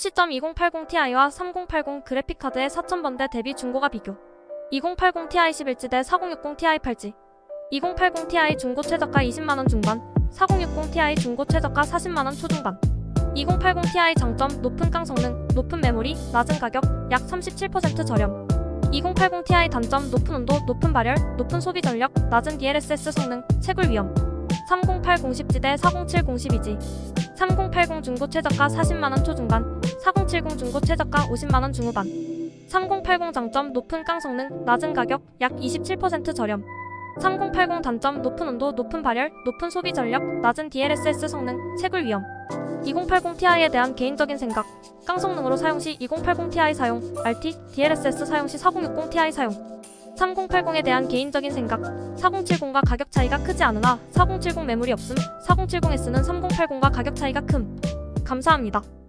시점 2080 Ti와 3080 그래픽카드의 4000번대 대비 중고가 비교. 2080 Ti 11지 4060 Ti 8지. 2080 Ti 중고 최저가 20만원 중반 4060 Ti 중고 최저가 40만원 초중반. 2080 Ti 장점 높은 깡 성능, 높은 메모리, 낮은 가격, 약 37% 저렴. 2080 Ti 단점 높은 온도, 높은 발열, 높은 소비 전력, 낮은 DLSS 성능, 채굴 위험. 3080 10지대 4070 12지. 3080 중고 최저가 40만원 초중반 4070 중고 최저가 50만원 중후반. 3080 장점 높은 깡 성능, 낮은 가격, 약 27% 저렴. 3080 단점 높은 온도, 높은 발열, 높은 소비 전력, 낮은 DLSS 성능, 채굴 위험. 2080 Ti에 대한 개인적인 생각. 깡 성능으로 사용 시 2080 Ti 사용, RT, DLSS 사용 시 4060 Ti 사용. 3080에 대한 개인적인 생각. 4070과 가격 차이가 크지 않으나 4070 메모리 없음 4070S는 3080과 가격 차이가 큼. 감사합니다.